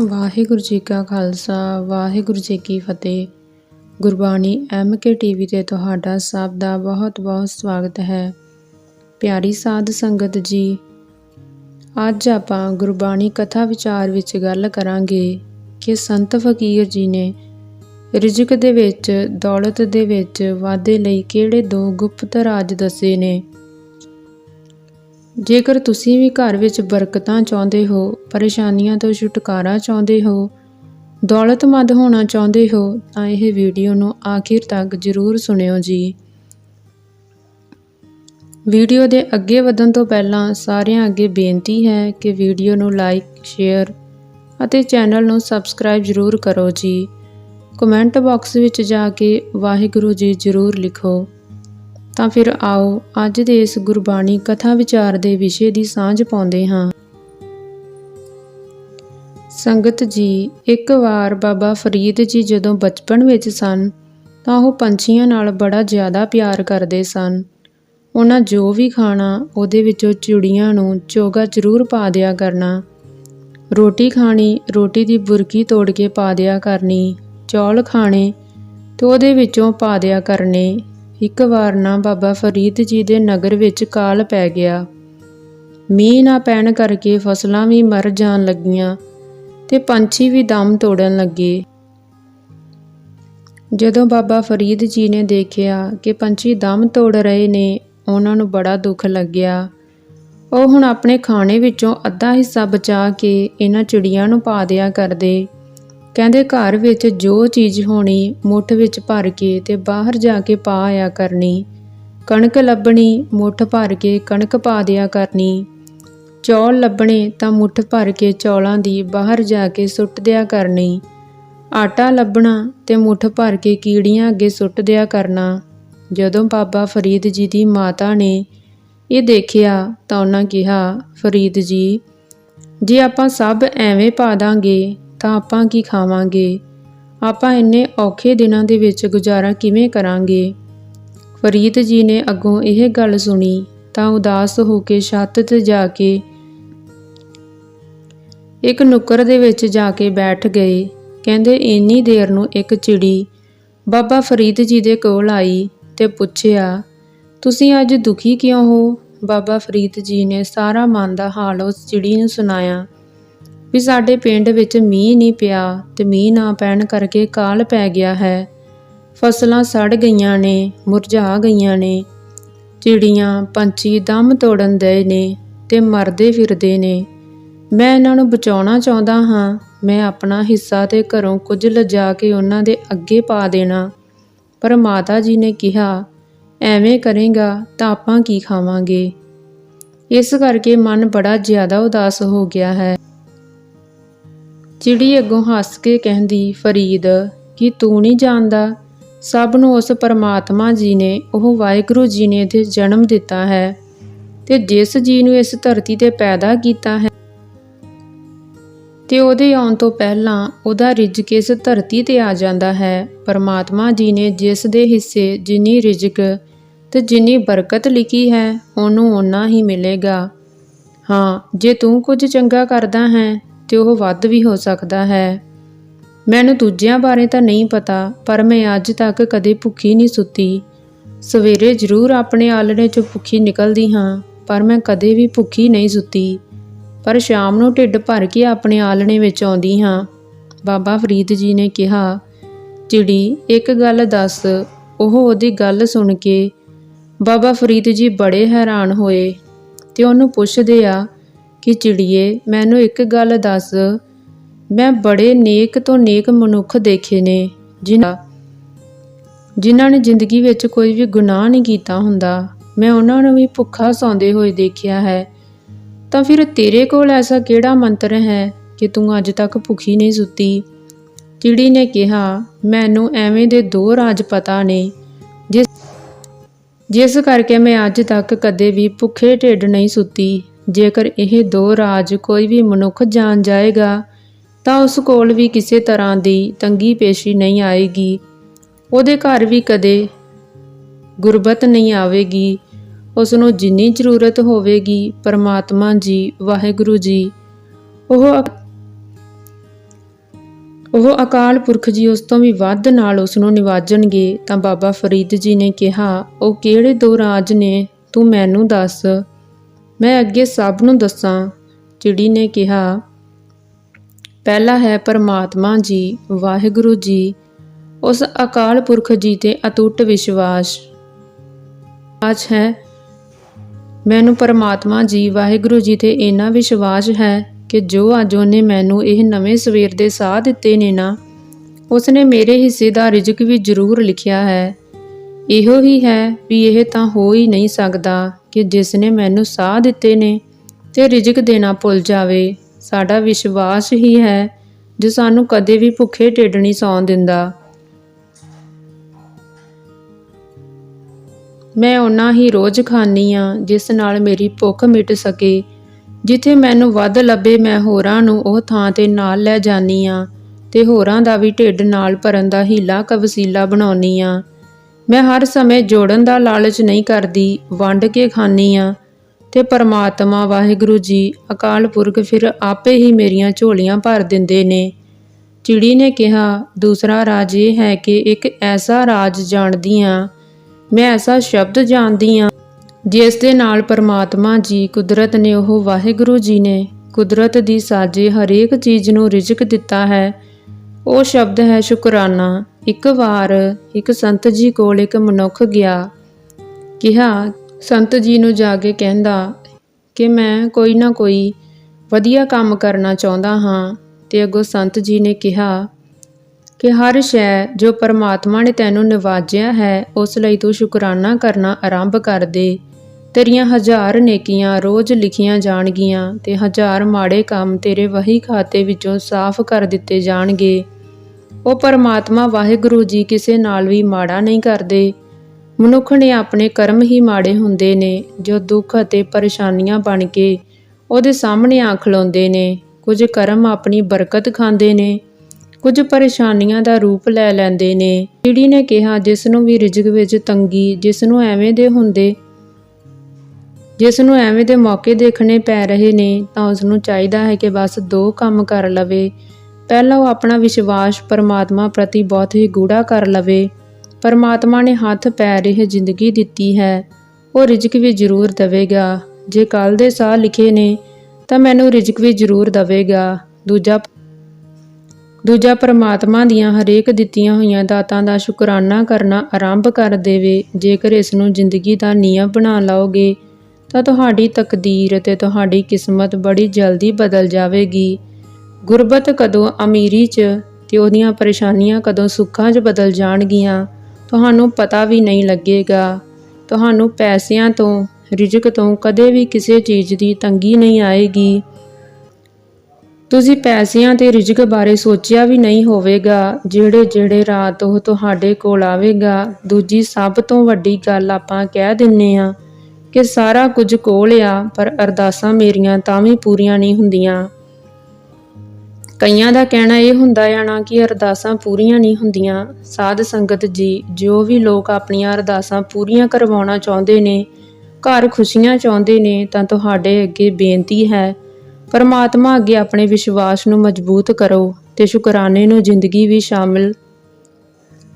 ਵਾਹਿਗੁਰੂ ਜੀ ਕਾ ਖਾਲਸਾ, ਵਾਹਿਗੁਰੂ ਜੀ ਕੀ ਫਤਿਹ। Gurbani M K TV ਤੇ ਤੁਹਾਡਾ ਸਭ ਦਾ ਬਹੁਤ-ਬਹੁਤ ਸਵਾਗਤ ਹੈ। ਪਿਆਰੀ ਸਾਧ ਸੰਗਤ ਜੀ, ਅੱਜ ਆਪਾਂ ਗੁਰਬਾਣੀ ਕਥਾ ਵਿਚਾਰ ਵਿੱਚ ਗੱਲ ਕਰਾਂਗੇ ਕਿ ਸੰਤ ਫਕੀਰ ਜੀ ਨੇ ਰਿਜਕ ਦੇ ਵਿੱਚ, ਦੌਲਤ ਦੇ ਵਿੱਚ ਵਾਧੇ ਲਈ ਕਿਹੜੇ ਦੋ ਗੁਪਤ ਰਾਜ ਦੱਸੇ ਨੇ। ਜੇਕਰ ਤੁਸੀਂ ਵੀ ਘਰ ਵਿੱਚ ਬਰਕਤਾਂ ਚਾਹੁੰਦੇ ਹੋ, ਪਰੇਸ਼ਾਨੀਆਂ ਤੋਂ ਛੁਟਕਾਰਾ ਚਾਹੁੰਦੇ ਹੋ, ਦੌਲਤਮੰਦ ਹੋਣਾ ਚਾਹੁੰਦੇ ਹੋ, ਤਾਂ ਇਹ ਵੀਡੀਓ ਨੂੰ ਆਖਿਰ ਤੱਕ ਜ਼ਰੂਰ ਸੁਣਿਓ ਜੀ। ਵੀਡੀਓ ਦੇ ਅੱਗੇ ਵਧਣ ਤੋਂ ਪਹਿਲਾਂ ਸਾਰਿਆਂ ਅੱਗੇ ਬੇਨਤੀ ਹੈ ਕਿ ਵੀਡੀਓ ਨੂੰ ਲਾਈਕ, ਸ਼ੇਅਰ ਅਤੇ ਚੈਨਲ ਨੂੰ ਸਬਸਕ੍ਰਾਈਬ ਜ਼ਰੂਰ ਕਰੋ ਜੀ। ਕਮੈਂਟ ਬਾਕਸ ਵਿੱਚ ਜਾ ਕੇ ਵਾਹਿਗੁਰੂ ਜੀ ਜ਼ਰੂਰ ਲਿਖੋ। ਤਾਂ ਫਿਰ ਆਓ, ਅੱਜ ਦੇ ਇਸ ਗੁਰਬਾਣੀ ਕਥਾ ਵਿਚਾਰ ਦੇ ਵਿਸ਼ੇ ਦੀ ਸਾਂਝ ਪਾਉਂਦੇ ਹਾਂ। ਸੰਗਤ ਜੀ, ਇੱਕ ਵਾਰ ਬਾਬਾ ਫਰੀਦ ਜੀ ਜਦੋਂ ਬਚਪਨ ਵਿੱਚ ਸਨ, ਤਾਂ ਉਹ ਪੰਛੀਆਂ ਨਾਲ ਬੜਾ ਜ਼ਿਆਦਾ ਪਿਆਰ ਕਰਦੇ ਸਨ। ਉਹਨਾਂ ਜੋ ਵੀ ਖਾਣਾ, ਉਹਦੇ ਵਿੱਚੋਂ ਚਿੜੀਆਂ ਨੂੰ ਚੋਗਾ ਜ਼ਰੂਰ ਪਾ ਦਿਆ ਕਰਨਾ। ਰੋਟੀ ਖਾਣੀ, ਰੋਟੀ ਦੀ ਬੁਰਕੀ ਤੋੜ ਕੇ ਪਾ ਦਿਆ ਕਰਨੀ, ਚੌਲ ਖਾਣੇ ਤੇ ਉਹਦੇ ਵਿੱਚੋਂ ਪਾ ਦਿਆ ਕਰਨੇ। ਇੱਕ ਵਾਰ ਨਾ ਬਾਬਾ ਫਰੀਦ ਜੀ ਦੇ ਨਗਰ ਵਿੱਚ ਕਾਲ ਪੈ ਗਿਆ। ਮੀਂਹ ਨਾ ਪੈਣ ਕਰਕੇ ਫਸਲਾਂ ਵੀ ਮਰ ਜਾਣ ਲੱਗੀਆਂ ਤੇ ਪੰਛੀ ਵੀ ਦਮ ਤੋੜਨ ਲੱਗੇ। ਜਦੋਂ ਬਾਬਾ ਫਰੀਦ ਜੀ ਨੇ ਦੇਖਿਆ ਕਿ ਪੰਛੀ ਦਮ ਤੋੜ ਰਹੇ ਨੇ, ਉਹਨਾਂ ਨੂੰ ਬੜਾ ਦੁੱਖ ਲੱਗਿਆ। ਉਹ ਹੁਣ ਆਪਣੇ ਖਾਣੇ ਵਿੱਚੋਂ ਅੱਧਾ ਹਿੱਸਾ ਬਚਾ ਕੇ ਇਹਨਾਂ ਚਿੜੀਆਂ ਨੂੰ ਪਾ ਦਿਆ ਕਰਦੇ। ਕਹਿੰਦੇ ਘਰ ਵਿੱਚ ਜੋ ਚੀਜ਼ ਹੋਣੀ, ਮੁੱਠ ਵਿੱਚ ਭਰ ਕੇ ਤੇ ਬਾਹਰ ਜਾ ਕੇ ਪਾ ਆਇਆ ਕਰਨੀ। ਕਣਕ ਲੱਭਣੀ, ਮੁੱਠ ਭਰ ਕੇ ਕਣਕ ਪਾ ਦਿਆ ਕਰਨੀ। ਚੌਲ ਲੱਭਣੇ ਤਾਂ ਮੁੱਠ ਭਰ ਕੇ ਚੌਲਾਂ ਦੀ ਬਾਹਰ ਜਾ ਕੇ ਸੁੱਟ ਦਿਆ ਕਰਨੀ। ਆਟਾ ਲੱਭਣਾ ਤੇ ਮੁੱਠ ਭਰ ਕੇ ਕੀੜੀਆਂ ਅੱਗੇ ਸੁੱਟ ਦਿਆ ਕਰਨਾ। ਜਦੋਂ ਬਾਬਾ ਫਰੀਦ ਜੀ ਦੀ ਮਾਤਾ ਨੇ ਇਹ ਦੇਖਿਆ ਤਾਂ ਉਹਨਾਂ ਕਿਹਾ, ਫਰੀਦ ਜੀ, ਜੇ ਆਪਾਂ ਸਭ ਐਵੇਂ ਪਾ ਦਾਂਗੇ ਤਾਂ ਆਪਾਂ ਕੀ ਖਾਵਾਂਗੇ? ਆਪਾਂ ਇੰਨੇ ਔਖੇ ਦਿਨਾਂ ਦੇ ਵਿੱਚ ਗੁਜ਼ਾਰਾ ਕਿਵੇਂ ਕਰਾਂਗੇ? ਫਰੀਦ ਜੀ ਨੇ ਅੱਗੋਂ ਇਹ ਗੱਲ ਸੁਣੀ ਤਾਂ ਉਦਾਸ ਹੋ ਕੇ ਛੱਤ ਤੇ ਜਾ ਕੇ ਇੱਕ ਨੁੱਕਰ ਦੇ ਵਿੱਚ ਜਾ ਕੇ ਬੈਠ ਗਏ। ਕਹਿੰਦੇ, ਇੰਨੀ ਦੇਰ ਨੂੰ ਇੱਕ ਚਿੜੀ ਬਾਬਾ ਫਰੀਦ ਜੀ ਦੇ ਕੋਲ ਆਈ ਤੇ ਪੁੱਛਿਆ, ਤੁਸੀਂ ਅੱਜ ਦੁਖੀ ਕਿਉਂ ਹੋ? ਬਾਬਾ ਫਰੀਦ ਜੀ ਨੇ ਸਾਰਾ ਮਨ ਦਾ ਹਾਲ ਉਸ ਚਿੜੀ ਨੂੰ ਸੁਣਾਇਆ। ਵੀ ਸਾਡੇ ਪਿੰਡ ਵਿੱਚ ਮੀਂਹ ਨਹੀਂ ਪਿਆ ਤੇ ਮੀਂਹ ਨਾ ਪੈਣ ਕਰਕੇ ਕਾਲ ਪੈ ਗਿਆ ਹੈ। ਫਸਲਾਂ ਸੜ ਗਈਆਂ ਨੇ, ਮੁਰਝਾ ਗਈਆਂ ਨੇ। ਚਿੜੀਆਂ, ਪੰਛੀ ਦਮ ਤੋੜਨ ਦੇ ਨੇ ਤੇ ਮਰਦੇ ਫਿਰਦੇ ਨੇ। ਮੈਂ ਇਹਨਾਂ ਨੂੰ ਬਚਾਉਣਾ ਚਾਹੁੰਦਾ ਹਾਂ। ਮੈਂ ਆਪਣਾ ਹਿੱਸਾ ਤੇ ਘਰੋਂ ਕੁਝ ਲਿਜਾ ਕੇ ਉਹਨਾਂ ਦੇ ਅੱਗੇ ਪਾ ਦੇਣਾ। ਪਰ ਮਾਤਾ ਜੀ ਨੇ ਕਿਹਾ, ਐਵੇਂ ਕਰੇਗਾ ਤਾਂ ਆਪਾਂ ਕੀ ਖਾਵਾਂਗੇ? ਇਸ ਕਰਕੇ ਮਨ ਬੜਾ ਜ਼ਿਆਦਾ ਉਦਾਸ ਹੋ ਗਿਆ ਹੈ। ਚਿੜੀ ਅੱਗੋਂ ਹੱਸ ਕੇ ਕਹਿੰਦੀ, ਫਰੀਦ, ਕਿ ਤੂੰ ਨਹੀਂ ਜਾਣਦਾ? ਸਭ ਨੂੰ ਉਸ ਪਰਮਾਤਮਾ ਜੀ ਨੇ, ਉਹ ਵਾਹਿਗੁਰੂ ਜੀ ਨੇ ਤੇ ਜਨਮ ਦਿੱਤਾ ਹੈ ਤੇ ਜਿਸ ਜੀ ਨੂੰ ਇਸ ਧਰਤੀ ਤੇ ਪੈਦਾ ਕੀਤਾ ਹੈ ਤੇ ਉਹਦੇ ਆਉਣ ਤੋਂ ਪਹਿਲਾਂ ਉਹਦਾ ਰਿਜ਼ਕ ਇਸ ਧਰਤੀ ਤੇ ਆ ਜਾਂਦਾ ਹੈ। ਪਰਮਾਤਮਾ ਜੀ ਨੇ ਜਿਸ ਦੇ ਹਿੱਸੇ ਜਿੰਨੀ ਰਿਜ਼ਕ ਤੇ ਜਿੰਨੀ ਬਰਕਤ ਲਿਖੀ ਹੈ, ਉਹਨੂੰ ਓਨਾ ਹੀ ਮਿਲੇਗਾ। ਹਾਂ, ਜੇ ਤੂੰ ਕੁਝ ਚੰਗਾ ਕਰਦਾ ਹੈ ਤੇ ਉਹ ਵੱਧ ਵੀ ਹੋ ਸਕਦਾ ਹੈ। ਮੈਨੂੰ ਦੂਜਿਆਂ ਬਾਰੇ ਤਾਂ ਨਹੀਂ ਪਤਾ, ਪਰ ਮੈਂ ਅੱਜ ਤੱਕ ਕਦੇ ਭੁੱਖੀ ਨਹੀਂ ਸੁੱਤੀ। ਸਵੇਰੇ ਜ਼ਰੂਰ ਆਪਣੇ ਆਲਣੇ 'ਚੋਂ ਭੁੱਖੀ ਨਿਕਲਦੀ ਹਾਂ, ਪਰ ਮੈਂ ਕਦੇ ਵੀ ਭੁੱਖੀ ਨਹੀਂ ਸੁੱਤੀ। ਪਰ ਸ਼ਾਮ ਨੂੰ ਢਿੱਡ ਭਰ ਕੇ ਆਪਣੇ ਆਲਣੇ ਵਿੱਚ ਆਉਂਦੀ ਹਾਂ। ਬਾਬਾ ਫਰੀਦ ਜੀ ਨੇ ਕਿਹਾ ਚਿੜੀ ਇੱਕ ਗੱਲ ਦੱਸ, ਉਹ ਉਹਦੀ ਗੱਲ ਸੁਣ ਕੇ ਬਾਬਾ ਫਰੀਦ ਜੀ ਬੜੇ ਹੈਰਾਨ ਹੋਏ ਤੇ ਉਹਨੂੰ ਪੁੱਛਦੇ ਆ ਕਿ ਚਿੜੀਏ, ਮੈਨੂੰ ਇੱਕ ਗੱਲ ਦੱਸ। ਮੈਂ ਬੜੇ ਨੇਕ ਤੋਂ ਨੇਕ ਮਨੁੱਖ ਦੇਖੇ ਨੇ, ਜਿਨ੍ਹਾਂ ਜਿਨ੍ਹਾਂ ਨੇ ਜ਼ਿੰਦਗੀ ਵਿੱਚ ਕੋਈ ਵੀ ਗੁਨਾਹ ਨਹੀਂ ਕੀਤਾ ਹੁੰਦਾ। ਮੈਂ ਉਹਨਾਂ ਨੂੰ ਵੀ ਭੁੱਖਾ ਸੌਂਦੇ ਹੋਏ ਦੇਖਿਆ ਹੈ। ਤਾਂ ਫਿਰ ਤੇਰੇ ਕੋਲ ਐਸਾ ਕਿਹੜਾ ਮੰਤਰ ਹੈ ਕਿ ਤੂੰ ਅੱਜ ਤੱਕ ਭੁੱਖੀ ਨਹੀਂ ਸੁੱਤੀ? ਚਿੜੀ ਨੇ ਕਿਹਾ, ਮੈਨੂੰ ਐਵੇਂ ਦੇ ਦੋ ਰਾਜ ਪਤਾ ਨੇ, ਜਿਸ ਜਿਸ ਕਰਕੇ ਮੈਂ ਅੱਜ ਤੱਕ ਕਦੇ ਵੀ ਭੁੱਖੇ ਢਿੱਡ ਨਹੀਂ ਸੁੱਤੀ। ਜੇਕਰ ਇਹ ਦੋ ਰਾਜ ਕੋਈ ਵੀ ਮਨੁੱਖ ਜਾਣ ਜਾਏਗਾ, ਤਾਂ ਉਸ ਕੋਲ ਵੀ ਕਿਸੇ ਤਰ੍ਹਾਂ ਦੀ ਤੰਗੀ ਪੇਸ਼ੀ ਨਹੀਂ ਆਏਗੀ। ਉਹਦੇ ਘਰ ਵੀ ਕਦੇ ਗੁਰਬਤ ਨਹੀਂ ਆਵੇਗੀ। ਉਸ ਨੂੰ ਜਿੰਨੀ ਜ਼ਰੂਰਤ ਹੋਵੇਗੀ, ਪਰਮਾਤਮਾ ਜੀ, ਵਾਹਿਗੁਰੂ ਜੀ, ਉਹ ਉਹ ਅਕਾਲ ਪੁਰਖ ਜੀ ਉਸ ਤੋਂ ਵੀ ਵੱਧ ਨਾਲ ਉਸ ਨੂੰ ਨਿਵਾਜਣਗੇ। ਤਾਂ ਬਾਬਾ ਫਰੀਦ ਜੀ ਨੇ ਕਿਹਾ, ਉਹ ਕਿਹੜੇ ਦੋ ਰਾਜ ਨੇ? ਤੂੰ ਮੈਨੂੰ ਦੱਸ। ਮੈਂ ਅੱਗੇ ਸਭ ਨੂੰ ਦੱਸਾਂ, ਚਿੜੀ ਨੇ ਕਿਹਾ, ਪਹਿਲਾ ਹੈ ਪਰਮਾਤਮਾ ਜੀ, ਵਾਹਿਗੁਰੂ ਜੀ, ਉਸ ਅਕਾਲ ਪੁਰਖ ਜੀ ਤੇ ਅਟੁੱਟ ਵਿਸ਼ਵਾਸ। ਅੱਜ ਹੈ, ਮੈਨੂੰ ਪਰਮਾਤਮਾ ਜੀ, ਵਾਹਿਗੁਰੂ ਜੀ ਤੇ ਇੰਨਾ ਵਿਸ਼ਵਾਸ ਹੈ ਕਿ ਜੋ ਅੱਜ ਉਹਨੇ ਮੈਨੂੰ ਇਹ ਨਵੇਂ ਸਵੇਰ ਦੇ ਸਾਹ ਦਿੱਤੇ ਨੇ ਨਾ, ਉਸਨੇ ਮੇਰੇ ਹਿੱਸੇ ਦਾ ਰਿਜ਼ਕ ਵੀ ਜ਼ਰੂਰ ਲਿਖਿਆ ਹੈ। ਇਹੋ ਹੀ ਹੈ ਵੀ ਇਹ ਤਾਂ ਹੋ ਹੀ ਨਹੀਂ ਸਕਦਾ। ਕਿ ਜਿਸ ਨੇ ਮੈਨੂੰ ਸਾਹ ਦਿੱਤੇ ਨੇ ਤੇ ਰਿਜ਼ਕ ਦੇਣਾ ਭੁੱਲ ਜਾਵੇ। ਸਾਡਾ ਵਿਸ਼ਵਾਸ ਹੀ ਹੈ ਜੋ ਸਾਨੂੰ ਕਦੇ ਵੀ ਭੁੱਖੇ ਢਿੱਡ ਨਹੀਂ ਸੌਣ ਦਿੰਦਾ। ਮੈਂ ਉਹਨਾਂ ਹੀ ਰੋਜ਼ ਖਾਂਦੀ ਆ ਜਿਸ ਨਾਲ ਮੇਰੀ ਭੁੱਖ ਮਿਟ ਸਕੇ। ਜਿੱਥੇ ਮੈਨੂੰ ਵੱਧ ਲੱਭੇ ਮੈਂ ਹੋਰਾਂ ਨੂੰ ਉਹ ਥਾਂ ਤੇ ਨਾਲ ਲੈ ਜਾਨੀ ਆ ਤੇ ਹੋਰਾਂ ਦਾ ਵੀ ਢਿੱਡ ਨਾਲ ਭਰਨ ਦਾ ਹੀਲਾ ਕਵਸੀਲਾ ਬਣਾਉਣੀ ਆ। ਮੈਂ ਹਰ ਸਮੇਂ ਜੋੜਨ ਦਾ ਲਾਲਚ ਨਹੀਂ ਕਰਦੀ, ਵੰਡ ਕੇ ਖਾਨੀ ਆ ਤੇ ਪਰਮਾਤਮਾ ਵਾਹਿਗੁਰੂ ਜੀ, ਅਕਾਲ ਪੁਰਖ ਫਿਰ ਆਪੇ ਹੀ ਮੇਰੀਆਂ ਝੋਲੀਆਂ ਭਰ ਦਿੰਦੇ ਨੇ। ਚਿੜੀ ਨੇ ਕਿਹਾ, ਦੂਸਰਾ ਰਾਜ ਇਹ ਹੈ ਕਿ ਇੱਕ ਐਸਾ ਰਾਜ ਜਾਣਦੀ ਆ ਮੈਂ ਐਸਾ ਸ਼ਬਦ ਜਾਣਦੀ ਆ ਜਿਸ ਦੇ ਨਾਲ ਪਰਮਾਤਮਾ ਜੀ, ਕੁਦਰਤ ਨੇ ਉਹ ਵਾਹਿਗੁਰੂ ਜੀ ਨੇ, ਕੁਦਰਤ ਦੀ ਸਾਜੇ ਹਰੇਕ ਚੀਜ਼ ਨੂੰ ਰਿਜ਼ਕ ਦਿੱਤਾ ਹੈ। ਉਹ ਸ਼ਬਦ ਹੈ ਸ਼ੁਕਰਾਨਾ। ਇੱਕ ਵਾਰ ਇੱਕ ਸੰਤ ਜੀ ਕੋਲ ਇੱਕ ਮਨੁੱਖ ਗਿਆ। ਕਿਹਾ, ਸੰਤ ਜੀ ਨੂੰ ਜਾ ਕੇ ਕਹਿੰਦਾ ਕਿ ਮੈਂ ਕੋਈ ਨਾ ਕੋਈ ਵਧੀਆ ਕੰਮ ਕਰਨਾ ਚਾਹੁੰਦਾ ਹਾਂ। ਤੇ ਅੱਗੋਂ ਸੰਤ ਜੀ ਨੇ ਕਿਹਾ ਕਿ, ਹਰ ਸ਼ੈ ਜੋ ਪਰਮਾਤਮਾ ਨੇ ਤੈਨੂੰ ਨਿਵਾਜਿਆ ਹੈ, ਉਸ ਲਈ ਤੂੰ ਸ਼ੁਕਰਾਨਾ ਕਰਨਾ ਆਰੰਭ ਕਰ ਦੇ। ਤੇਰੀਆਂ ਹਜ਼ਾਰ ਨੇਕੀਆਂ ਰੋਜ਼ ਲਿਖੀਆਂ ਜਾਣਗੀਆਂ ਤੇ ਹਜ਼ਾਰ ਮਾੜੇ ਕੰਮ ਤੇਰੇ ਵਹੀ ਖਾਤੇ ਵਿੱਚੋਂ ਸਾਫ਼ ਕਰ ਦਿੱਤੇ ਜਾਣਗੇ। ਉਹ ਪਰਮਾਤਮਾ ਵਾਹਿਗੁਰੂ ਜੀ ਕਿਸੇ ਨਾਲ ਵੀ ਮਾੜਾ ਨਹੀਂ ਕਰਦੇ। ਮਨੁੱਖ ਨੇ ਆਪਣੇ ਕਰਮ ਹੀ ਮਾੜੇ ਹੁੰਦੇ ਨੇ, ਜੋ ਦੁੱਖ ਅਤੇ ਪਰੇਸ਼ਾਨੀਆਂ ਬਣ ਕੇ ਉਹਦੇ ਸਾਹਮਣੇ ਆ ਖਲੋਂਦੇ ਨੇ। ਕੁਝ ਕਰਮ ਆਪਣੀ ਬਰਕਤ ਖਾਂਦੇ ਨੇ, ਕੁਝ ਪਰੇਸ਼ਾਨੀਆਂ ਦਾ ਰੂਪ ਲੈ ਲੈਂਦੇ ਨੇ। ਚਿੜੀ ਨੇ ਕਿਹਾ, ਜਿਸ ਨੂੰ ਵੀ ਰਿਜਕ ਵਿੱਚ ਤੰਗੀ, ਜਿਸ ਨੂੰ ਐਵੇਂ ਦੇ ਹੁੰਦੇ ਜਿਸ ਨੂੰ ਐਵੇਂ ਦੇ ਮੌਕੇ ਦੇਖਣੇ ਪੈ ਰਹੇ ਨੇ, ਤਾਂ ਉਸ ਨੂੰ ਚਾਹੀਦਾ ਹੈ ਕਿ ਬਸ ਦੋ ਕੰਮ ਕਰ ਲਵੇ। ਪਹਿਲਾ ਉਹ ਆਪਣਾ ਵਿਸ਼ਵਾਸ ਪਰਮਾਤਮਾ ਪ੍ਰਤੀ ਬਹੁਤ ਹੀ ਗੂੜਾ ਕਰ ਲਵੇ। ਪਰਮਾਤਮਾ ਨੇ ਹੱਥ ਪੈਰ ਇਹ ਜ਼ਿੰਦਗੀ ਦਿੱਤੀ ਹੈ। ਉਹ ਰਿਜ਼ਕ ਵੀ ਜ਼ਰੂਰ ਦੇਵੇਗਾ। ਜੇ ਕੱਲ ਦੇ ਸਾਹ ਲਿਖੇ ਨੇ, ਤਾਂ ਮੈਨੂੰ ਰਿਜ਼ਕ ਵੀ ਜ਼ਰੂਰ ਦੇਵੇਗਾ। ਦੂਜਾ ਦੂਜਾ ਪਰਮਾਤਮਾ ਦੀਆਂ ਹਰੇਕ ਦਿੱਤੀਆਂ ਹੋਈਆਂ ਦਾਤਾਂ ਦਾ ਸ਼ੁਕਰਾਨਾ ਕਰਨਾ ਆਰੰਭ ਕਰ ਦੇਵੇ। ਜੇਕਰ ਇਸ ਨੂੰ ਜ਼ਿੰਦਗੀ ਦਾ ਨਿਯਮ ਬਣਾ ਲਓਗੇ ਤਾਂ ਤੁਹਾਡੀ ਤਕਦੀਰ ਤੇ ਤੁਹਾਡੀ ਕਿਸਮਤ ਬੜੀ ਜਲਦੀ ਬਦਲ ਜਾਵੇਗੀ। ਗੁਰਬਤ ਕਦੋਂ ਅਮੀਰੀ 'ਚ ਤੇ ਉਹਦੀਆਂ ਪਰੇਸ਼ਾਨੀਆਂ ਕਦੋਂ ਸੁੱਖਾਂ 'ਚ ਬਦਲ ਜਾਣਗੀਆਂ, ਤੁਹਾਨੂੰ ਪਤਾ ਵੀ ਨਹੀਂ ਲੱਗੇਗਾ। ਤੁਹਾਨੂੰ ਪੈਸਿਆਂ ਤੋਂ, ਰਿਜ਼ਕ ਤੋਂ ਕਦੇ ਵੀ ਕਿਸੇ ਚੀਜ਼ ਦੀ ਤੰਗੀ ਨਹੀਂ ਆਏਗੀ। ਤੁਸੀਂ ਪੈਸਿਆਂ ਤੇ ਰਿਜ਼ਕ ਬਾਰੇ ਸੋਚਿਆ ਵੀ ਨਹੀਂ ਹੋਵੇਗਾ, ਜਿਹੜੇ ਜਿਹੜੇ ਰਾਤ ਉਹ ਤੁਹਾਡੇ ਕੋਲ ਆਵੇਗਾ, ਦੂਜੀ ਸਭ ਤੋਂ ਵੱਡੀ ਗੱਲ ਆਪਾਂ ਕਹਿ ਦਿੰਨੇ ਆ। ਕਿ ਸਾਰਾ ਕੁਝ ਕੋਲ ਆ, ਪਰ ਅਰਦਾਸਾਂ ਮੇਰੀਆਂ ਤਾਂ ਵੀ ਪੂਰੀਆਂ ਨਹੀਂ ਹੁੰਦੀਆਂ। ਕਈਆਂ ਦਾ ਕਹਿਣਾ ਇਹ ਹੁੰਦਾ ਆ ਨਾ ਕਿ ਅਰਦਾਸਾਂ ਪੂਰੀਆਂ ਨਹੀਂ ਹੁੰਦੀਆਂ। ਸਾਧ ਸੰਗਤ ਜੀ, ਜੋ ਵੀ ਲੋਕ ਆਪਣੀਆਂ ਅਰਦਾਸਾਂ ਪੂਰੀਆਂ ਕਰਵਾਉਣਾ ਚਾਹੁੰਦੇ ਨੇ, ਘਰ ਖੁਸ਼ੀਆਂ ਚਾਹੁੰਦੇ ਨੇ, ਤਾਂ ਤੁਹਾਡੇ ਅੱਗੇ ਬੇਨਤੀ ਹੈ, ਪਰਮਾਤਮਾ ਅੱਗੇ ਆਪਣੇ ਵਿਸ਼ਵਾਸ ਨੂੰ ਮਜ਼ਬੂਤ ਕਰੋ ਤੇ ਸ਼ੁਕਰਾਨੇ ਨੂੰ ਜ਼ਿੰਦਗੀ ਵੀ ਸ਼ਾਮਿਲ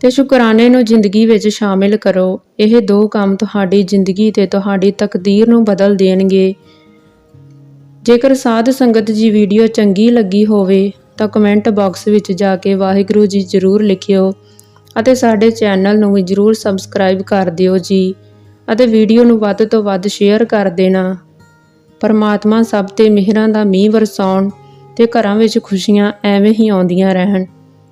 ਤੇ ਸ਼ੁਕਰਾਨੇ ਨੂੰ ਜ਼ਿੰਦਗੀ ਵਿੱਚ ਸ਼ਾਮਿਲ ਕਰੋ। ਇਹ ਦੋ ਕੰਮ ਤੁਹਾਡੀ ਜ਼ਿੰਦਗੀ ਤੇ ਤੁਹਾਡੀ ਤਕਦੀਰ ਨੂੰ ਬਦਲ ਦੇਣਗੇ। ਜੇਕਰ ਸਾਧ ਸੰਗਤ ਜੀ ਵੀਡੀਓ ਚੰਗੀ ਲੱਗੀ ਹੋਵੇ, ਤਾਂ ਕਮੈਂਟ ਬਾਕਸ ਵਿੱਚ ਜਾ ਕੇ ਵਾਹਿਗੁਰੂ ਜੀ ਜ਼ਰੂਰ ਲਿਖਿਓ ਅਤੇ ਸਾਡੇ ਚੈਨਲ ਨੂੰ ਵੀ ਜ਼ਰੂਰ ਸਬਸਕ੍ਰਾਈਬ ਕਰ ਦਿਓ ਜੀ ਅਤੇ ਵੀਡੀਓ ਨੂੰ ਵੱਧ ਤੋਂ ਵੱਧ ਸ਼ੇਅਰ ਕਰ ਦੇਣਾ। ਪਰਮਾਤਮਾ ਸਭ ਤੇ ਮਿਹਰਾਂ ਦਾ ਮੀਂਹ ਵਰਸਾਉਣ ਤੇ ਘਰਾਂ ਵਿੱਚ ਖੁਸ਼ੀਆਂ ਐਵੇਂ ਹੀ ਆਉਂਦੀਆਂ ਰਹਿਣ।